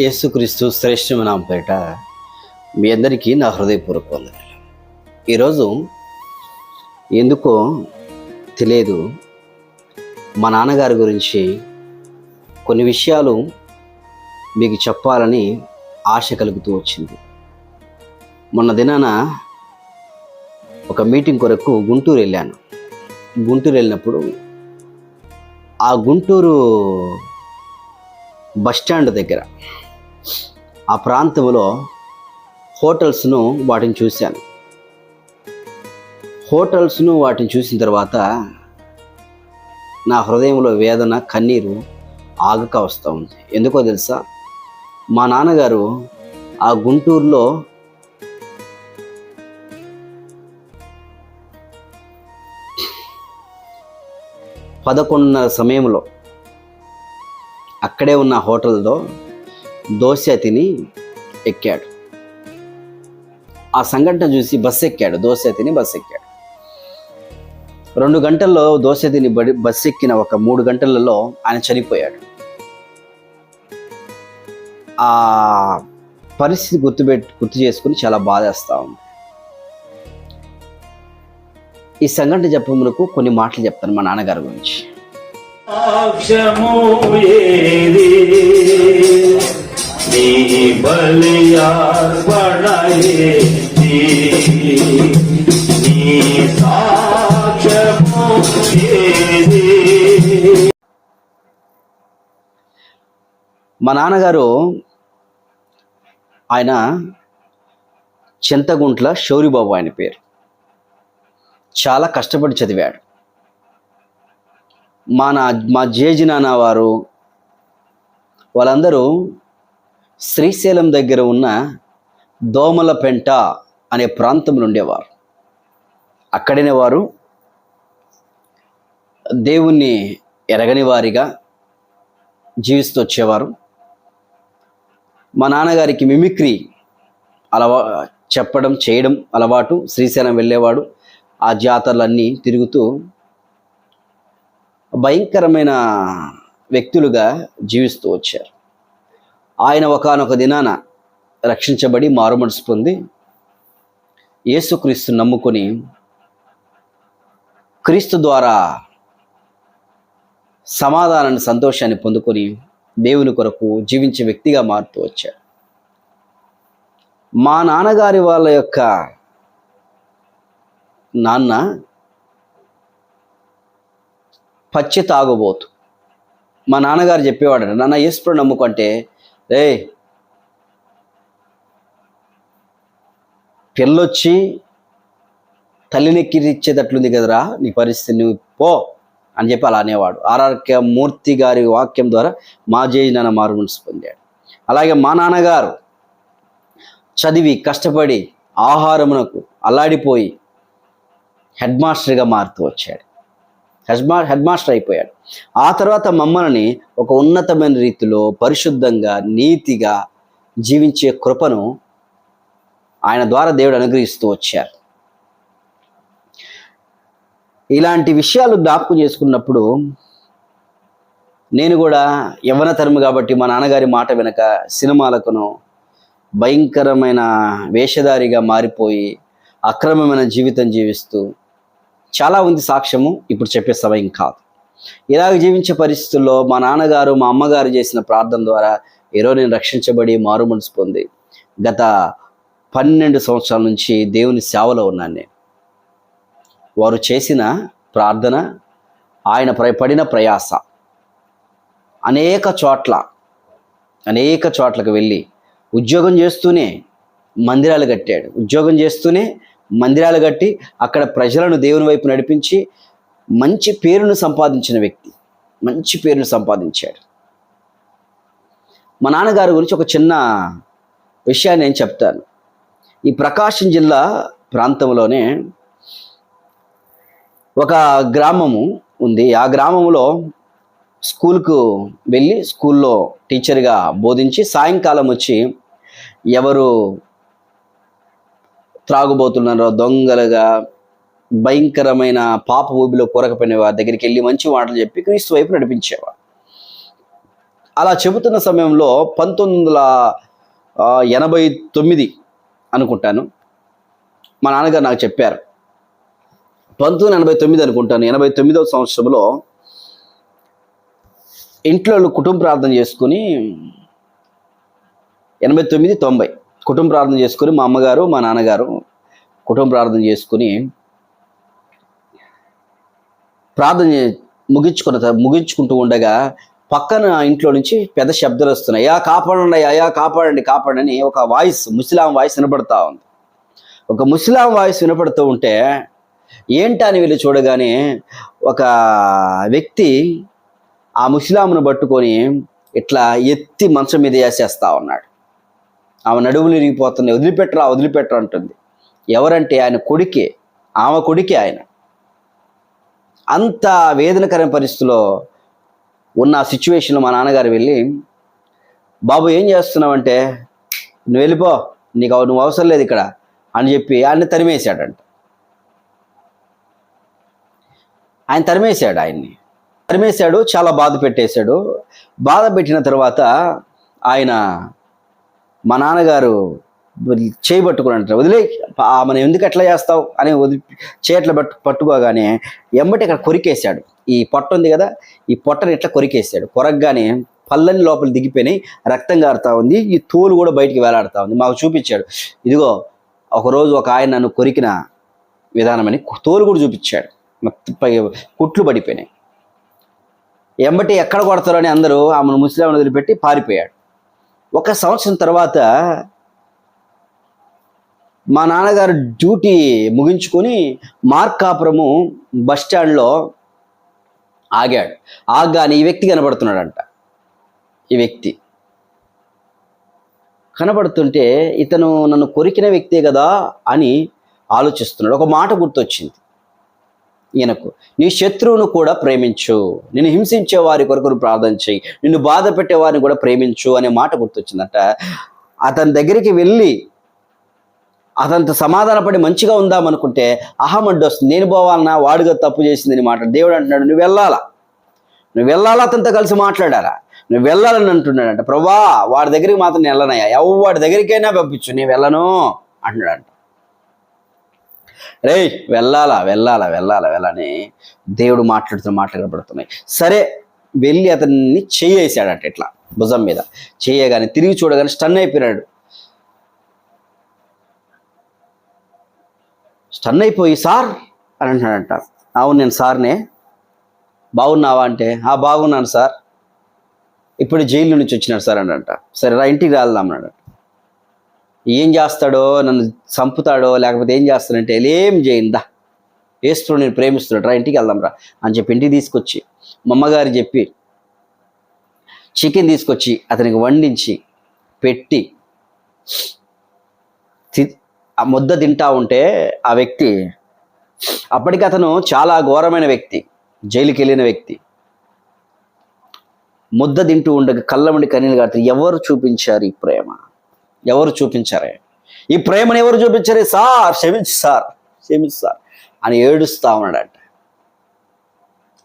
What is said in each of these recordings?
యేసుక్రీస్తు శ్రేష్టమైన పేట మీ అందరికీ నా హృదయపూర్వక వందనాలు. ఈరోజు ఎందుకో తెలియదు మా నాన్నగారి గురించి కొన్ని విషయాలు మీకు చెప్పాలని ఆశ కలుగుతూ వచ్చింది. మొన్న దినాన ఒక మీటింగ్ కొరకు గుంటూరు వెళ్ళాను. గుంటూరు వెళ్ళినప్పుడు ఆ గుంటూరు బస్ స్టాండ్ దగ్గర ఆ ప్రాంతంలో హోటల్స్ను వాటిని చూశాను. హోటల్స్ను వాటిని చూసిన తర్వాత నా హృదయంలో వేదన కన్నీరు ఆగక వస్తూ ఉంది. ఎందుకో తెలుసా? మా నాన్నగారు ఆ గుంటూరులో పదకొండున్నర సమయంలో అక్కడే ఉన్న హోటల్లో దోశ తిని ఎక్కాడు. ఆ సంఘటన చూసి బస్సు ఎక్కాడు దోశ తిని బస్సు ఎక్కాడు. రెండు గంటల్లో దోశ తిని బడి బస్సు ఎక్కిన ఒక మూడు గంటలలో ఆయన చనిపోయాడు. ఆ పరిస్థితి గుర్తుపెట్టి గుర్తు చేసుకుని చాలా బాధేస్తా ఉంది. ఈ సంఘటన చెప్పమునకు కొన్ని మాటలు చెప్తాను మా నాన్నగారి గురించి. నీ బలియార్పణ నీ సాక్ష్యము ఏది మా నాన్నగారు ఆయన చింతగుంట్ల శౌరిబాబు ఆయన పేరు. చాలా కష్టపడి చదివాడు. మా నా మా జేజి నాన్న వారు వాళ్ళందరూ శ్రీశైలం దగ్గర ఉన్న దోమలపెంట అనే ప్రాంతంలో ఉండేవారు అక్కడనే వారు దేవుణ్ణి ఎరగని వారిగా జీవిస్తూ వచ్చేవారు. మా నాన్నగారికి మిమిక్రీ అలవా చెప్పడం చేయడం అలవాటు శ్రీశైలం వెళ్ళేవాడు. ఆ జాతరలన్నీ తిరుగుతూ భయంకరమైన వ్యక్తులుగా జీవిస్తూ వచ్చారు. ఆయన ఒకానొక దినాన రక్షించబడి మారుమనసు పొంది యేసుక్రీస్తు నమ్ముకొని క్రీస్తు ద్వారా సమాధానాన్ని సంతోషాన్ని పొందుకొని దేవుని కొరకు జీవించే వ్యక్తిగా మారుతూ వచ్చాడు. మా నాన్నగారి వాళ్ళ యొక్క నాన్న పచ్చి తాగుబోతు. మా నాన్నగారు చెప్పేవాడు నాన్న ఈశ్వరుడు నమ్ముకుంటే రే పిల్లొచ్చి తల్లినెక్కిరిచ్చేటట్లుంది కదరా నీ పరిస్థితి నువ్వు పో అని చెప్పి అలా అనేవాడు. ఆర్ఆర్కే మూర్తి గారి వాక్యం ద్వారా మా జేజి నాన్న మారుమనసు పొందాడు. అలాగే మా నాన్నగారు చదివి కష్టపడి ఆహారమునకు అల్లాడిపోయి హెడ్ మాస్టర్గా మారుతూ వచ్చాడు. హెడ్ మా హెడ్ మాస్టర్ అయిపోయాడు. ఆ తర్వాత మమ్మల్ని ఒక ఉన్నతమైన రీతిలో పరిశుద్ధంగా నీతిగా జీవించే కృపను ఆయన ద్వారా దేవుడు అనుగ్రహిస్తూ వచ్చారు. ఇలాంటి విషయాలు జ్ఞాపకం చేసుకున్నప్పుడు నేను కూడా యవ్వన తరము కాబట్టి మా నాన్నగారి మాట వెనక సినిమాలకును భయంకరమైన వేషధారిగా మారిపోయి అక్రమమైన జీవితం జీవిస్తూ చాలా ఉంది సాక్ష్యము ఇప్పుడు చెప్పే సమయం కాదు. ఇలాగ జీవించే పరిస్థితుల్లో మా నాన్నగారు మా అమ్మగారు చేసిన ప్రార్థన ద్వారా ఈరోజు నేను రక్షించబడి మారు మనసు పొంది గత పన్నెండు సంవత్సరాల నుంచి దేవుని సేవలో ఉన్నాను నేను. వారు చేసిన ప్రార్థన ఆయన పడిన ప్రయాస అనేక చోట్ల అనేక చోట్లకు వెళ్ళి ఉద్యోగం చేస్తూనే మందిరాలు కట్టాడు. ఉద్యోగం చేస్తూనే మందిరాలు కట్టి అక్కడ ప్రజలను దేవుని వైపు నడిపించి మంచి పేరును సంపాదించిన వ్యక్తి. మంచి పేరును సంపాదించాడు. మా నాన్నగారి గురించి ఒక చిన్న విషయాన్ని నేను చెప్తాను. ఈ ప్రకాశం జిల్లా ప్రాంతంలోనే ఒక గ్రామము ఉంది. ఆ గ్రామంలో స్కూల్కు వెళ్ళి స్కూల్లో టీచర్గా బోధించి సాయంకాలం వచ్చి ఎవరు త్రాగుబోతున్నారో దొంగలుగా భయంకరమైన పాప ఊబిలో కూరకపోయిన వారి దగ్గరికి వెళ్ళి మంచి మాటలు చెప్పి క్రీస్తు వైపు నడిపించేవాడు అలా చెబుతున్న సమయంలో పంతొమ్మిది వందల ఎనభై తొమ్మిది అనుకుంటాను. మా నాన్నగారు నాకు చెప్పారు. పంతొమ్మిది వందల ఎనభై తొమ్మిది అనుకుంటాను. ఎనభై తొమ్మిదవ సంవత్సరంలో ఇంట్లో కుటుంబ ప్రార్థన చేసుకుని ఎనభై తొమ్మిది తొంభై కుటుంబ ప్రార్థన చేసుకుని మా అమ్మగారు మా నాన్నగారు కుటుంబ ప్రార్థన చేసుకుని ప్రార్థన ముగించుకున్న ముగించుకుంటూ ఉండగా పక్కన ఇంట్లో నుంచి పెద్ద శబ్దాలు వస్తున్నాయి. అయ్యా కాపాడండి అయ్యా కాపాడండి కాపాడండి అని ఒక వాయిస్ ముస్లాం వాయిస్ వినపడతా ఉంది. ఒక ముస్లాం వాయిస్ వినపడుతూ ఉంటే ఏంటా అని వీళ్ళు చూడగానే ఒక వ్యక్తి ఆ ముస్లాంను పట్టుకొని ఇట్లా ఎత్తి మంచం మీద వేసేస్తా ఉన్నాడు. ఆమె నడువులు ఇరిగిపోతున్నాయి వదిలిపెట్టరా వదిలిపెట్టరా అంటుంది. ఎవరంటే ఆయన కొడుకే ఆమె కొడుకే ఆయన. అంత వేదనకరమైన పరిస్థితిలో ఉన్న సిచ్యువేషన్లో మా నాన్నగారు వెళ్ళి బాబు ఏం చేస్తున్నావంటే? నువ్వు వెళ్ళిపో. నీకు నువ్వు అవసరం లేదు ఇక్కడ. అని చెప్పి ఆయన్ని తరిమేశాడంట. ఆయన తరిమేశాడు ఆయన్ని. తరిమేశాడు చాలా బాధ పెట్టేశాడు. బాధ పెట్టిన తర్వాత ఆయన మా నాన్నగారు చేయబట్టుకుని అంటారు వదిలే మనం ఎందుకు ఎట్లా చేస్తావు అని వదిలి చేయట్ల పట్టు పట్టుకోగానే ఎంబటి ఇక్కడ కొరికేశాడు. ఈ పొట్ట ఉంది కదా ఈ పొట్టని ఇట్లా కొరికేశాడు. కొరగగానే పళ్ళని లోపల దిగిపోయినాయి రక్తం కారుతా ఉంది ఈ తోలు కూడా బయటికి వేలాడుతూ ఉంది. మాకు చూపించాడు. ఇదిగో ఒకరోజు ఒక ఆయన నన్ను కొరికిన విధానమని తోలు కూడా చూపించాడు. పై కుట్లు పడిపోయినాయి. ఎంబటి ఎక్కడ కొడతారో అని అందరూ ఆమెను ముస్లిం వదిలిపెట్టి పారిపోయాడు. ఒక సంవత్సరం తర్వాత మా నాన్నగారు డ్యూటీ ముగించుకొని మార్కాపురము బస్ స్టాండ్లో ఆగాడు. ఆగానే ఈ వ్యక్తి కనబడుతున్నాడంట. ఈ వ్యక్తి. కనబడుతుంటే ఇతను నన్ను కొరికిన వ్యక్తే కదా అని ఆలోచిస్తున్నాడు. ఒక మాట గుర్తొచ్చింది. ఈయనకు నీ శత్రువును కూడా ప్రేమించు. నిన్ను హింసించే వారి కొరకు ప్రార్థన చేయి నిన్ను బాధ పెట్టే వారిని కూడా ప్రేమించు అనే మాట గుర్తొచ్చిందట. అతని దగ్గరికి వెళ్ళి అతనితో సమాధానపడి మంచిగా ఉందామనుకుంటే అహం అడ్డొస్తుంది నేను పోవాలన్నా వాడుగా తప్పు చేసిందని మాట. దేవుడు అంటున్నాడు నువ్వు వెళ్ళాలా? నువ్వు వెళ్ళాలా? అతనితో కలిసి మాట్లాడాలా నువ్వు వెళ్ళాలని అంటున్నాడంట. ప్రభా వాడి దగ్గరికి మాత్రం నేను వెళ్ళనయ్యా. ఎవరు వాడి దగ్గరికైనా పంపించు. నేను వెళ్ళను. అంటున్నాడంట. రేయ్ వెళ్ళాలా? వెళ్ళాలా? వెళ్ళాలా? వెళ్ళని. దేవుడు మాట్లాడుతున్న మాటలు కనబడుతున్నాయి సరే వెళ్ళి అతన్ని చేయేసాడంట ఇట్లా భుజం మీద. చేయగానే తిరిగి చూడగానే స్టన్ అయిపోయినాడు. స్టన్ అయిపోయి సార్ అని అంటున్నాడంట. అవును నేను సార్నే. బాగున్నావా? అంటే ఆ బాగున్నాను సార్. ఇప్పుడు జైలు నుంచి వచ్చినాడు సార్ అనంట సరే రా ఇంటికి వెళ్దాం అన్నాడు ఏం చేస్తాడో? నన్ను చంపుతాడో? లేకపోతే ఏం చేస్తాడంటే ఏం చేయిందా? వేస్తున్నాడు నేను ప్రేమిస్తున్నాడు రా ఇంటికి వెళ్దాం రా అని చెప్పి ఇంటికి తీసుకొచ్చి మా అమ్మగారు చెప్పి చికెన్ తీసుకొచ్చి అతనికి వండించి పెట్టి తి- ఆ ముద్ద తింటా ఉంటే ఆ వ్యక్తి అప్పటికి అతను చాలా ఘోరమైన వ్యక్తి జైలుకి వెళ్ళిన వ్యక్తి. ముద్ద తింటూ ఉండగా కళ్ళముడి కన్నీళ్ళు కాడుతూ ఎవరు చూపించారు ఈ ప్రేమ? ఎవరు చూపించారే? ఈ ప్రేమను ఎవరు చూపించారే? సార్ క్షమించు సార్ క్షమించు సార్ అని ఏడుస్తా ఉన్నాడంట.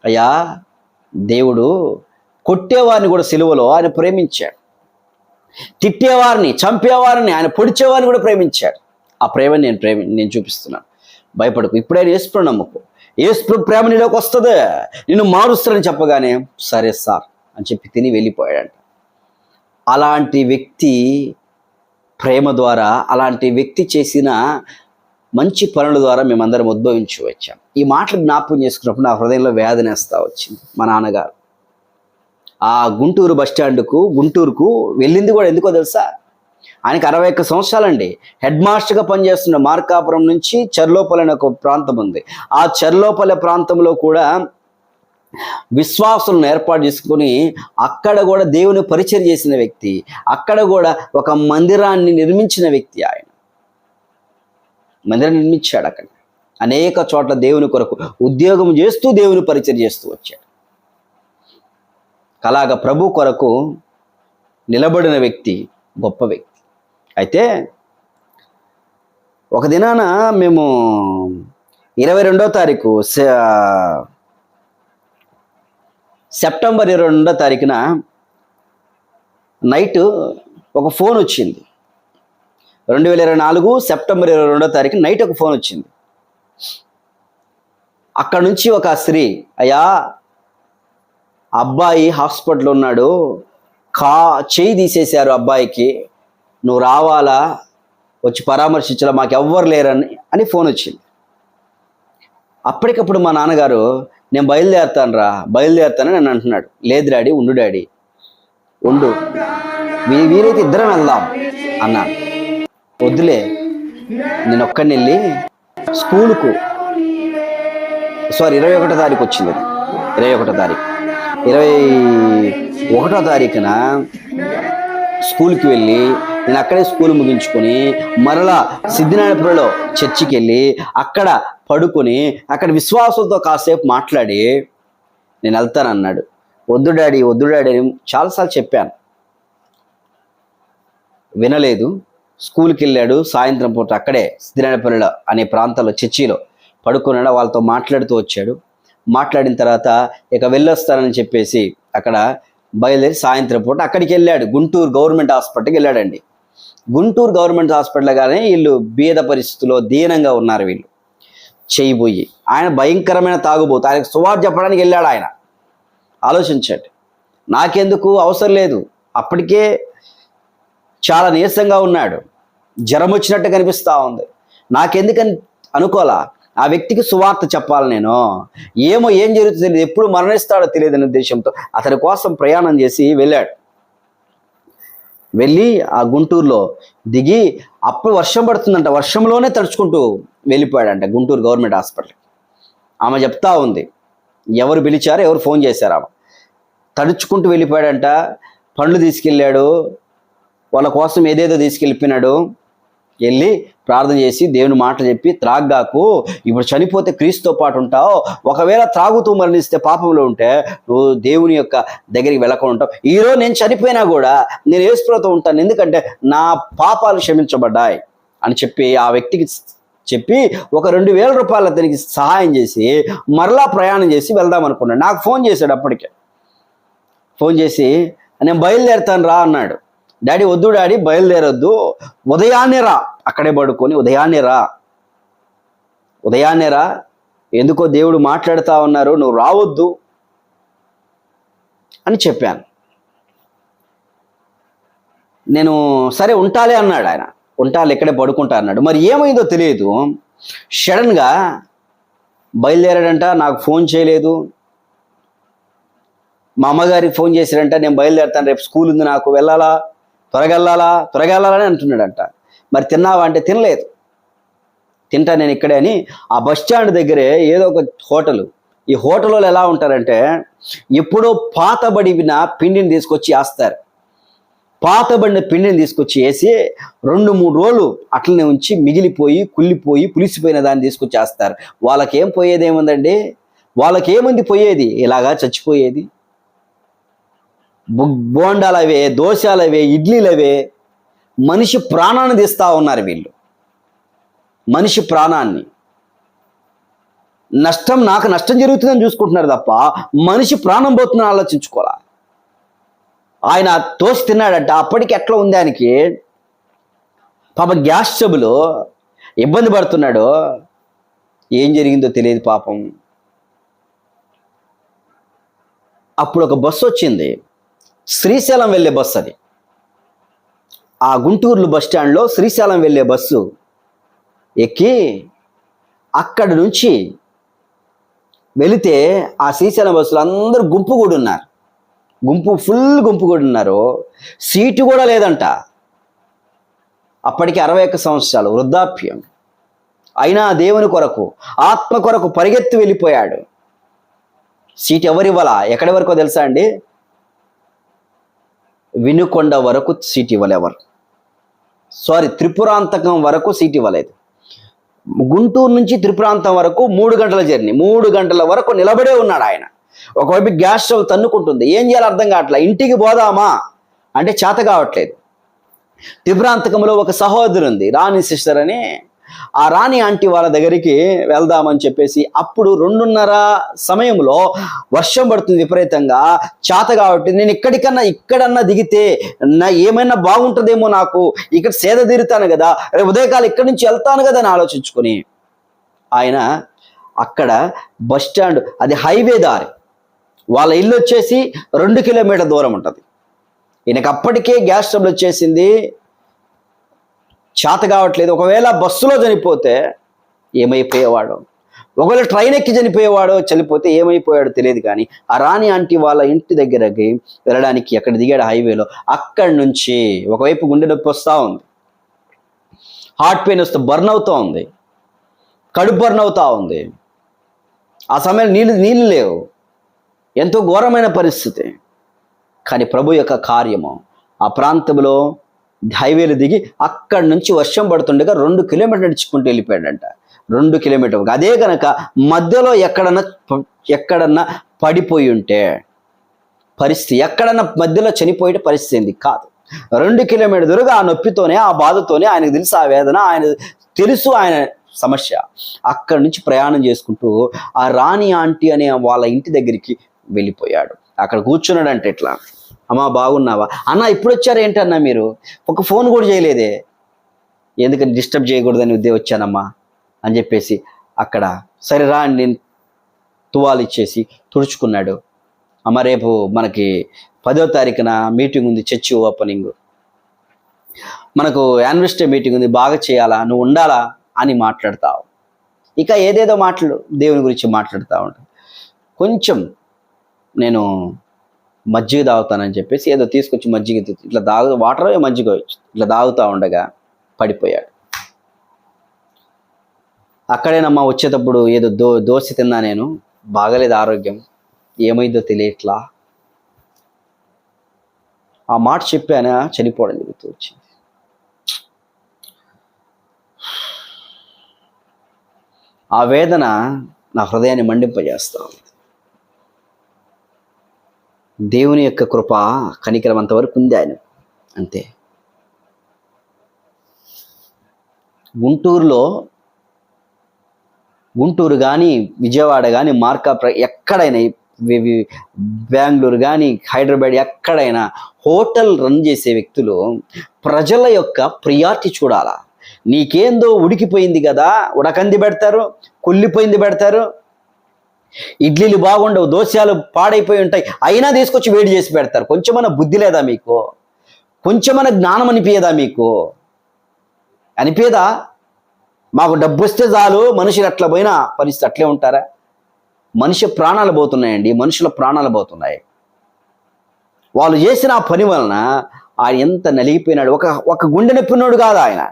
అయ్యా దేవుడు కొట్టేవారిని కూడా సిలువలో ఆయన ప్రేమించాడు. తిట్టేవారిని చంపేవారిని ఆయన పొడిచేవారిని కూడా ప్రేమించాడు. ఆ ప్రేమని నేను ప్రేమ నేను చూపిస్తున్నాను. భయపడకు. ఇప్పుడైనా ఏసుప్రు నమ్మకు. ఏసుప్రు ప్రేమ నీలోకి వస్తుంది. నిన్ను మారుస్తానని చెప్పగానే సరే సార్ అని చెప్పి తిని వెళ్ళిపోయాడంట. అలాంటి వ్యక్తి ప్రేమ ద్వారా అలాంటి వ్యక్తి చేసిన మంచి పనుల ద్వారా మేమందరం ఉద్భవించి వచ్చాం. ఈ మాటలు జ్ఞాపకం చేసుకున్నప్పుడు నా హృదయంలో వేదనేస్తా వచ్చింది. మా నాన్నగారు. ఆ గుంటూరు బస్ స్టాండ్కు గుంటూరుకు వెళ్ళింది కూడా ఎందుకో తెలుసా? ఆయనకి అరవై ఒక్క సంవత్సరాలండి. హెడ్ మాస్టర్గా పనిచేస్తున్న మార్కాపురం నుంచి చర్లోపల్లి అనే ఒక ప్రాంతం ఉంది. ఆ చర్లోపల్లి ప్రాంతంలో కూడా విశ్వాసులను ఏర్పాటు చేసుకుని అక్కడ కూడా దేవుని పరిచయం చేసిన వ్యక్తి అక్కడ కూడా ఒక మందిరాన్ని నిర్మించిన వ్యక్తి ఆయన. మందిరం నిర్మించాడు అక్కడ. అనేక చోట్ల దేవుని కొరకు ఉద్యోగం చేస్తూ దేవుని పరిచయం చేస్తూ వచ్చాడు. అలాగ ప్రభు కొరకు నిలబడిన వ్యక్తి గొప్ప వ్యక్తి. అయితే ఒక దినాన మేము ఇరవై రెండో తారీఖు సె- సెప్టెంబర్ ఇరవై రెండో తారీఖున నైట్ ఒక ఫోన్ వచ్చింది. రెండు వేల ఇరవై నాలుగు సెప్టెంబర్ ఇరవై రెండో తారీఖు నైట్ ఒక ఫోన్ వచ్చింది. అక్కడ నుంచి ఒక స్త్రీ అయ్యా అబ్బాయి హాస్పిటల్లో ఉన్నాడు. కా చేయి తీసేశారు అబ్బాయికి. నువ్వు రావాలా? వచ్చి పరామర్శించాలా? మాకు ఎవ్వరు లేరని అని ఫోన్ వచ్చింది. అప్పటికప్పుడు మా నాన్నగారు నేను బయలుదేరుతాను రా బయలుదేరుతానని నన్ను అంటున్నాడు. లేదు డాడీ ఉండు డాడీ. ఉండు. వీ వీలైతే ఇద్దరం వెళ్దాం అన్నాను వద్దులే నేను ఒక్కడిని వెళ్ళి స్కూలుకు సారీ ఇరవై ఒకటో తారీఖు వచ్చింది అది. ఇరవై ఒకటో తారీఖు. ఇరవై ఒకటో తారీఖున స్కూల్కి వెళ్ళి నేను అక్కడే స్కూల్ ముగించుకొని మరలా సిద్ధినారాయణపురంలో చర్చికి వెళ్ళి అక్కడ పడుకొని అక్కడ విశ్వాసంతో కాసేపు మాట్లాడి నేను వెళ్తానన్నాడు వద్దు డాడీ వద్దు డాడీ అని చాలాసార్లు చెప్పాను. వినలేదు. స్కూల్కి వెళ్ళాడు సాయంత్రం పూట అక్కడే సిద్ధినారాయణపల్లిలో అనే ప్రాంతంలో చర్చిలో పడుకున్నాడు. వాళ్ళతో మాట్లాడుతూ వచ్చాడు. మాట్లాడిన తర్వాత ఇక వెళ్ళొస్తానని చెప్పేసి అక్కడ బయలుదేరి సాయంత్రం పూట అక్కడికి వెళ్ళాడు. గుంటూరు గవర్నమెంట్ హాస్పిటల్కి వెళ్ళాడండి. గుంటూరు గవర్నమెంట్ హాస్పిటల్ కానీ వీళ్ళు బీద పరిస్థితుల్లో దీనంగా ఉన్నారు వీళ్ళు. చేయబోయి ఆయన భయంకరమైన తాగుబోతు. ఆయనకు సువార్ చెప్పడానికి వెళ్ళాడు ఆయన. ఆలోచించండి. నాకెందుకు? అవసరం లేదు. అప్పటికే చాలా నీరసంగా ఉన్నాడు. జ్వరం వచ్చినట్టు కనిపిస్తూ ఉంది. నాకెందుకని అనుకోలా? ఆ వ్యక్తికి సువార్త చెప్పాలి నేను. ఏమో ఏం జరుగుతుందో తెలియదు ఎప్పుడు మరణిస్తాడో తెలియదనే ఉద్దేశంతో అతని కోసం ప్రయాణం చేసి వెళ్ళాడు. వెళ్ళి ఆ గుంటూరులో దిగి అప్పుడు వర్షం పడుతుందంట. వర్షంలోనే తడుచుకుంటూ వెళ్ళిపోయాడంట గుంటూరు గవర్నమెంట్ హాస్పిటల్. ఆమె చెప్తా ఉంది. ఎవరు పిలిచారో ఎవరు ఫోన్ చేశారు ఆమె. తడుచుకుంటూ వెళ్ళిపోయాడంట. పండ్లు తీసుకెళ్ళాడు. వాళ్ళ కోసం ఏదేదో తీసుకెళ్ళిపోయినాడు. వెళ్ళి ప్రార్థన చేసి దేవుని మాటలు చెప్పి త్రాగ్గాకు ఇప్పుడు చనిపోతే క్రీస్తుతో పాటు ఉంటావు ఒకవేళ త్రాగుతూ మరణిస్తే పాపంలో ఉంటే నువ్వు దేవుని యొక్క దగ్గరికి వెళ్ళకుండా ఉంటావు. ఈరోజు నేను చనిపోయినా కూడా నేను ఏసుప్రతో ఉంటాను. ఎందుకంటే నా పాపాలు క్షమించబడ్డాయి అని చెప్పి ఆ వ్యక్తికి చెప్పి ఒక రెండు వేల రూపాయలు అతనికి సహాయం చేసి మరలా ప్రయాణం చేసి వెళ్దాం అనుకున్నాడు. నాకు ఫోన్ చేశాడు అప్పటికే. ఫోన్ చేసి నేను బయలుదేరుతాను రా అన్నాడు. డాడీ వద్దు డాడీ బయలుదేరొద్దు. ఉదయాన్నే రా. అక్కడే పడుకొని ఉదయాన్నే రా. ఉదయాన్నే రా. ఎందుకో దేవుడు మాట్లాడుతూ ఉన్నారు నువ్వు రావద్దు అని చెప్పాను. నేను సరే ఉంటాలే అన్నాడు ఆయన. ఉంటాలి ఇక్కడే పడుకుంటా అన్నాడు. మరి ఏమైందో తెలియదు. సడన్గా బయలుదేరాడంట నాకు ఫోన్ చేయలేదు. మా అమ్మగారికి ఫోన్ చేశారంట నేను బయలుదేరుతాను రేపు స్కూల్ ఉంది నాకు వెళ్ళాలా? త్వరగెళ్ళాలా త్వరగెళ్ళాలని అంటున్నాడంట. మరి తిన్నావా అంటే తినలేదు. తింటా నేను ఇక్కడే అని ఆ బస్ స్టాండ్ దగ్గరే ఏదో ఒక హోటల్. ఈ హోటల్లో ఎలా ఉంటారంటే ఎప్పుడో పాతబడిన పిండిని తీసుకొచ్చి వేస్తారు. పాతబడిన పిండిని తీసుకొచ్చి వేసి రెండు మూడు రోజులు అట్లనే ఉంచి మిగిలిపోయి కుళ్ళిపోయి పులిసిపోయిన దాన్ని తీసుకొచ్చి వేస్తారు. వాళ్ళకేం పోయేది ఏముందండి? వాళ్ళకేముంది పోయేది? ఇలాగా చచ్చిపోయేది. బోండాలవే దోశలవే ఇడ్లీలవే మనిషి ప్రాణాన్ని తీస్తా ఉన్నారు వీళ్ళు. మనిషి ప్రాణాన్ని. నష్టం నాకు నష్టం జరుగుతుందని చూసుకుంటున్నారు తప్ప మనిషి ప్రాణం పోతుందని ఆలోచించుకోవాలి? ఆయన తోసి తిన్నాడట అప్పటికి ఎట్లా ఉంది ఆయనకి? పాప గ్యాస్ ట్రబుల్ ఇబ్బంది పడుతున్నాడు. ఏం జరిగిందో తెలియదు పాపం. అప్పుడు ఒక బస్సు వచ్చింది. శ్రీశైలం వెళ్ళే బస్సు అది. ఆ గుంటూరులో బస్ స్టాండ్లో శ్రీశైలం వెళ్ళే బస్సు ఎక్కి అక్కడి నుంచి వెళితే ఆ శ్రీశైలం బస్సులో అందరూ గుంపు కూడా ఉన్నారు. గుంపు ఫుల్ గుంపు కూడా ఉన్నారు. సీటు కూడా లేదంట. అప్పటికి అరవై ఒక్క సంవత్సరాలు వృద్ధాప్యం. అయినా దేవుని కొరకు ఆత్మ కొరకు పరిగెత్తి వెళ్ళిపోయాడు. సీట్ ఎవరివ్వాలా ఎక్కడి వరకు తెలుసా అండి? వినుకొండ వరకు సీట్ ఇవ్వలేవారు. సారీ త్రిపురాంతకం వరకు సీట్ ఇవ్వలేదు. గుంటూరు నుంచి త్రిపురాంతం వరకు మూడు గంటల జర్నీ మూడు గంటల వరకు నిలబడే ఉన్నాడు ఆయన. ఒకవైపు గ్యాస్ స్టవ్ తన్నుకుంటుంది ఏం చేయాలో అర్థం కావట్లే ఇంటికి పోదామా? అంటే చేత కావట్లేదు. త్రిపురాంతకంలో ఒక సహోదరు ఉంది రాణి సిస్టర్ అని ఆ రాణి ఆంటీ వాళ్ళ దగ్గరికి వెళ్దామని చెప్పేసి అప్పుడు రెండున్నర సమయంలో వర్షం పడుతుంది విపరీతంగా చేత కాబట్టి నేను ఇక్కడికన్నా ఇక్కడన్నా దిగితే నా ఏమైనా బాగుంటుందేమో నాకు. ఇక్కడ సేద తీరుతాను కదా రేపు ఉదయకాలం ఇక్కడి నుంచి వెళ్తాను కదా అని ఆలోచించుకొని ఆయన అక్కడ బస్ స్టాండ్ అది హైవే దారి వాళ్ళ ఇల్లు వచ్చేసి రెండు కిలోమీటర్ దూరం ఉంటుంది. ఈయనకి అప్పటికే గ్యాస్ ట్రబుల్ వచ్చేసింది. చేత కావట్లేదు. ఒకవేళ బస్సులో చనిపోతే ఏమైపోయేవాడు? ఒకవేళ ట్రైన్ ఎక్కి చనిపోయేవాడు చనిపోతే ఏమైపోయాడో తెలియదు కానీ ఆ రాణి ఆంటీ వాళ్ళ ఇంటి దగ్గరకి వెళ్ళడానికి అక్కడ దిగాడు హైవేలో. అక్కడి నుంచి ఒకవైపు గుండె నొప్పి వస్తూ ఉంది. హార్ట్ పెయిన్ వస్తే బర్న్ అవుతూ ఉంది. కడుపు బర్న్ అవుతూ ఉంది. ఆ సమయంలో నీళ్ళు నీళ్ళు లేవు. ఎంతో ఘోరమైన పరిస్థితి. కానీ ప్రభు యొక్క కార్యము ఆ ప్రాంతంలో హైవేలు దిగి అక్కడి నుంచి వర్షం పడుతుండగా రెండు కిలోమీటర్ నడుచుకుంటూ వెళ్ళిపోయాడంట. రెండు కిలోమీటర్ అదే కనుక మధ్యలో ఎక్కడన్నా ఎక్కడన్నా పడిపోయి ఉంటే పరిస్థితి ఎక్కడన్నా మధ్యలో చనిపోయే పరిస్థితి ఏంది? కాదు. రెండు కిలోమీటర్ దూరంగా ఆ నొప్పితోనే ఆ బాధతోనే ఆయనకు తెలుసు ఆ వేదన ఆయన తెలుసు ఆయన సమస్య. అక్కడి నుంచి ప్రయాణం చేసుకుంటూ ఆ రాణి ఆంటీ అనే వాళ్ళ ఇంటి దగ్గరికి వెళ్ళిపోయాడు. అక్కడ కూర్చున్నాడంటే ఇట్లా. అమ్మా బాగున్నావా? అన్న ఇప్పుడు వచ్చారు ఏంటన్నా మీరు? ఒక ఫోన్ కూడా చేయలేదే. ఎందుకని డిస్టర్బ్ చేయకూడదని ఉద్దే వచ్చానమ్మా అని చెప్పేసి అక్కడ సరే రా అని తువాలు ఇచ్చేసి తుడుచుకున్నాడు. అమ్మ రేపు మనకి పదో తారీఖున మీటింగ్ ఉంది చర్చి ఓపెనింగ్. మనకు యాన్వెస్టర్ మీటింగ్ ఉంది బాగా చేయాలా నువ్వు ఉండాలా అని మాట్లాడతావు. ఇక ఏదేదో మాటలు దేవుని గురించి మాట్లాడుతూ ఉంటాను కొంచెం నేను మజ్జిగ తాగుతానని చెప్పేసి ఏదో తీసుకొచ్చి మజ్జిగ ఇట్లా తాగు వాటర్ మజ్జిగ ఇట్లా తాగుతూ ఉండగా పడిపోయాడు. అక్కడేనమ్మా వచ్చేటప్పుడు ఏదో దో దోశ తిన్నా నేను బాగలేదు ఆరోగ్యం ఏమైందో తెలియట్లా? ఆ మాట చెప్పానా? చనిపోవడం జరుగుతూ వచ్చింది. ఆ వేదన నా హృదయాన్ని మండింపజేస్తూ ఉంది. దేవుని యొక్క కృప కనికరం అంతవరకు ఉంది ఆయన. అంతే. గుంటూరులో గుంటూరు కానీ విజయవాడ కానీ మార్కాపుర ఎక్కడైనా బెంగళూరు కానీ హైదరాబాద్ ఎక్కడైనా హోటల్ రన్ చేసే వ్యక్తులు ప్రజల యొక్క ప్రియారిటీ చూడాలా. నీకేందో ఉడికిపోయింది కదా ఉడకంది పెడతారు కుళ్ళిపోయింది పెడతారు ఇడ్లీలు బాగుండవు దోశాలు పాడైపోయి ఉంటాయి. అయినా తీసుకొచ్చి వేడి చేసి పెడతారు. కొంచెమన్నా బుద్ధి లేదా మీకు? కొంచెమన్నా జ్ఞానం అనిపించదా మీకు? అనిపించదా మాకు డబ్బు వస్తే చాలు మనుషులు అట్లా పోయినా పరిస్థితి అట్లే ఉంటారా? మనిషి ప్రాణాలు పోతున్నాయండి మనుషుల ప్రాణాలు పోతున్నాయి. వాళ్ళు చేసిన ఆ పని వలన ఆయన ఎంత నలిగిపోయినాడు. ఒక ఒక గుండె నొప్పినోడు కాదు ఆయన.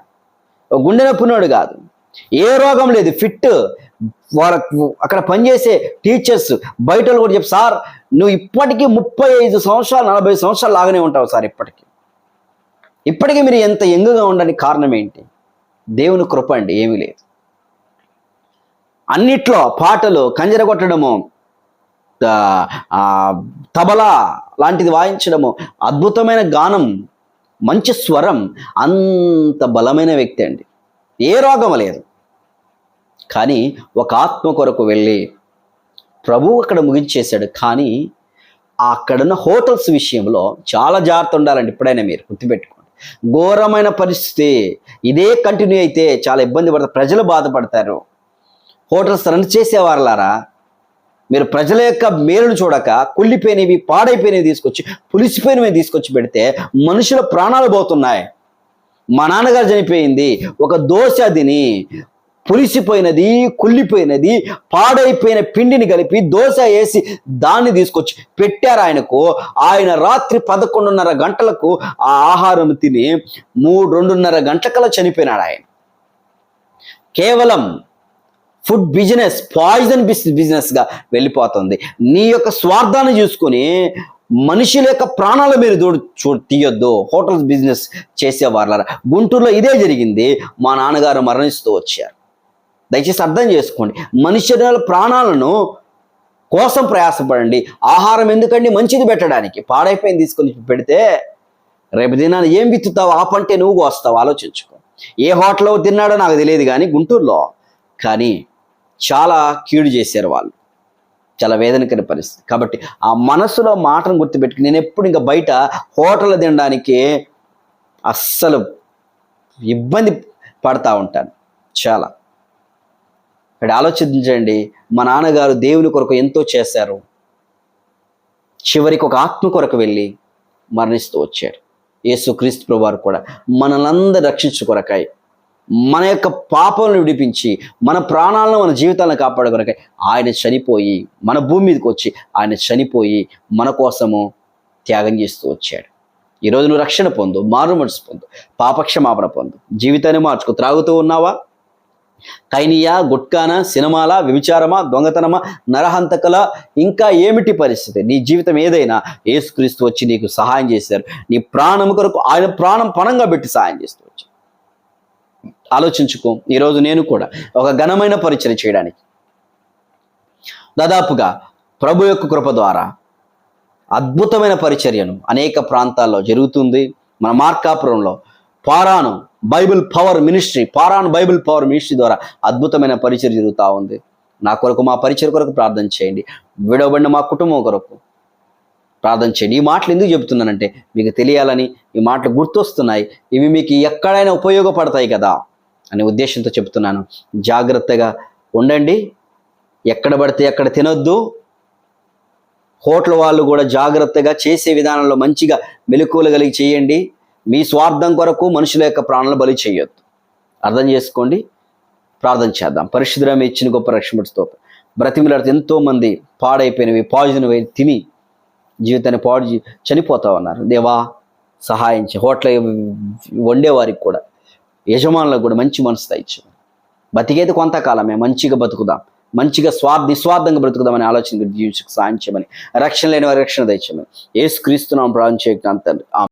ఒక గుండె నొప్పినోడు కాదు. ఏ రోగం లేదు. ఫిట్ వాళ్ళ అక్కడ పనిచేసే టీచర్స్ బయట వాళ్ళు కూడా చెప్పు సార్ నువ్వు ఇప్పటికీ ముప్పై ఐదు సంవత్సరాలు నలభై సంవత్సరాలు లాగానే ఉంటావు సార్ ఇప్పటికీ. ఇప్పటికీ మీరు ఎంత ఎంగుగా ఉండడానికి కారణం ఏంటి? దేవుని కృప అండి ఏమీ లేదు. అన్నిట్లో పాటలు కంజర కొట్టడము తబలా లాంటిది వాయించడము అద్భుతమైన గానం మంచి స్వరం అంత బలమైన వ్యక్తి అండి. ఏ రోగం లేదు. కానీ ఒక ఆత్మ కొరకు వెళ్ళి ప్రభువు అక్కడ ముగించేశాడు. కానీ అక్కడున్న హోటల్స్ విషయంలో చాలా జాగ్రత్త ఉండాలండి ఎప్పుడైనా మీరు గుర్తుపెట్టుకోండి. ఘోరమైన పరిస్థితి. ఇదే కంటిన్యూ అయితే చాలా ఇబ్బంది పడతారు. ప్రజలు బాధపడతారు. హోటల్స్ రన్ చేసేవారులారా? మీరు ప్రజల యొక్క మేలును చూడక కుళ్ళిపోయినవి పాడైపోయినవి తీసుకొచ్చి పులిసిపోయినవి తీసుకొచ్చి పెడితే మనుషుల ప్రాణాలు పోతున్నాయి. మా నాన్నగారు చనిపోయింది. ఒక దోశ తిని పులిసిపోయినది కుళ్ళిపోయినది పాడైపోయిన పిండిని కలిపి దోశ వేసి దాన్ని తీసుకొచ్చి పెట్టారు ఆయనకు. ఆయన రాత్రి పదకొండున్నర గంటలకు ఆ ఆహారం తిని మూడు రెండున్నర గంటలకల్లా చనిపోయినాడు ఆయన. కేవలం ఫుడ్ బిజినెస్ పాయిజన్ బిజినెస్ బిజినెస్గా వెళ్ళిపోతుంది. నీ యొక్క స్వార్థాన్ని చూసుకొని మనుషుల యొక్క ప్రాణాల మీరు దూడు చూ తీయొద్దు. హోటల్స్ బిజినెస్ చేసేవాళ్ళ గుంటూరులో ఇదే జరిగింది. మా నాన్నగారు మరణిస్తూ వచ్చారు. దయచేసి అర్థం చేసుకోండి. మనుషుల ప్రాణాలను కోసం ప్రయాసపడండి. ఆహారం ఎందుకండి మంచిది పెట్టడానికి? పాడైపోయింది తీసుకొని పెడితే రేపు దినాన్ని ఏం విత్తుతావు? ఆ పంటే నువ్వు కోస్తావు? ఆలోచించుకో. ఏ హోటల్లో తిన్నాడో నాకు తెలియదు కానీ గుంటూరులో. కానీ చాలా కీడు చేశారు వాళ్ళు. చాలా వేదనకర పరిస్థితి. కాబట్టి ఆ మనసులో మాటను గుర్తుపెట్టుకుని నేను ఎప్పుడు ఇంకా బయట హోటల్ తినడానికి అస్సలు ఇబ్బంది పడతా ఉంటాను. చాలా. ఇక్కడ ఆలోచించండి మా నాన్నగారు దేవుని కొరకు ఎంతో చేశారు. చివరికి ఒక ఆత్మ కొరకు వెళ్ళి మరణిస్తూ వచ్చాడు. యేసుక్రీస్తు ప్రభు వారు కూడా మనలందరూ రక్షించు కొరకాయి మన యొక్క పాపలను విడిపించి మన ప్రాణాలను మన జీవితాలను కాపాడే కొరకాయి ఆయన చనిపోయి మన భూమి మీదకి వచ్చి ఆయన చనిపోయి మన కోసము త్యాగం చేస్తూ వచ్చాడు. ఈరోజు నువ్వు రక్షణ పొందు మారు మనసు పొందు పాపక్షమాపణ పొందు జీవితాన్ని మార్చుకో. త్రాగుతూ ఉన్నావా? కైనియా గుట్కాన సినిమాల వ్యభిచారమా దొంగతనమా నరహంతకల ఇంకా ఏమిటి పరిస్థితి? నీ జీవితం ఏదైనా ఏసుక్రీస్తు వచ్చి నీకు సహాయం చేశారు. నీ ప్రాణం కొరకు ఆయన ప్రాణం పణంగా పెట్టి సహాయం చేస్తూ వచ్చారు ఆలోచించుకో. ఈరోజు నేను కూడా ఒక ఘనమైన పరిచయం చేయడానికి. దాదాపుగా ప్రభు యొక్క కృప ద్వారా అద్భుతమైన పరిచర్యను అనేక ప్రాంతాల్లో జరుగుతుంది. మన మార్కాపురంలో Paran Bible power ministry Paran Bible power ministry ద్వారా అద్భుతమైన పరిచయం జరుగుతూ ఉంది. నా కొరకు మా పరిచయం కొరకు ప్రార్థన చేయండి. విడవబడిన మా కుటుంబం కొరకు ప్రార్థన చేయండి. ఈ మాటలు ఎందుకు చెబుతున్నానంటే మీకు తెలియాలని ఈ మాటలు గుర్తొస్తున్నాయి. ఇవి మీకు ఎక్కడైనా ఉపయోగపడతాయి కదా అనే ఉద్దేశంతో చెప్తున్నాను జాగ్రత్తగా ఉండండి. ఎక్కడ పడితే ఎక్కడ తినొద్దు. హోటల్ వాళ్ళు కూడా జాగ్రత్తగా చేసే విధానంలో మంచిగా మెలకువలు కలిగి చేయండి. మీ స్వార్థం కొరకు మనుషుల యొక్క ప్రాణాలను బలి చేయొద్దు. అర్థం చేసుకోండి ప్రార్థన చేద్దాం. పరిశుద్ధమే ఇచ్చిన గొప్ప రక్షణతో బ్రతిమిలాడితే ఎంతోమంది పాడైపోయినవి పాయిజన్ అయి తిని జీవితాన్ని పాడు చనిపోతా ఉన్నారు. దేవా సహాయం చే హోటల్ వండేవారికి కూడా యజమానులకు కూడా మంచి మనసు ఇచ్చు బతికేది కొంతకాలమే మంచిగా బతుకుదాం. మంచిగా స్వార్థ నిస్వార్థంగా బ్రతుకుదామని ఆలోచన జీవించకు సాయం చేయమని రక్షణ లేని వారి రక్షణ దయచేయమని. ఏసుక్రీస్తున్నాం క్రీస్తున్నాం చేయడానికి అంత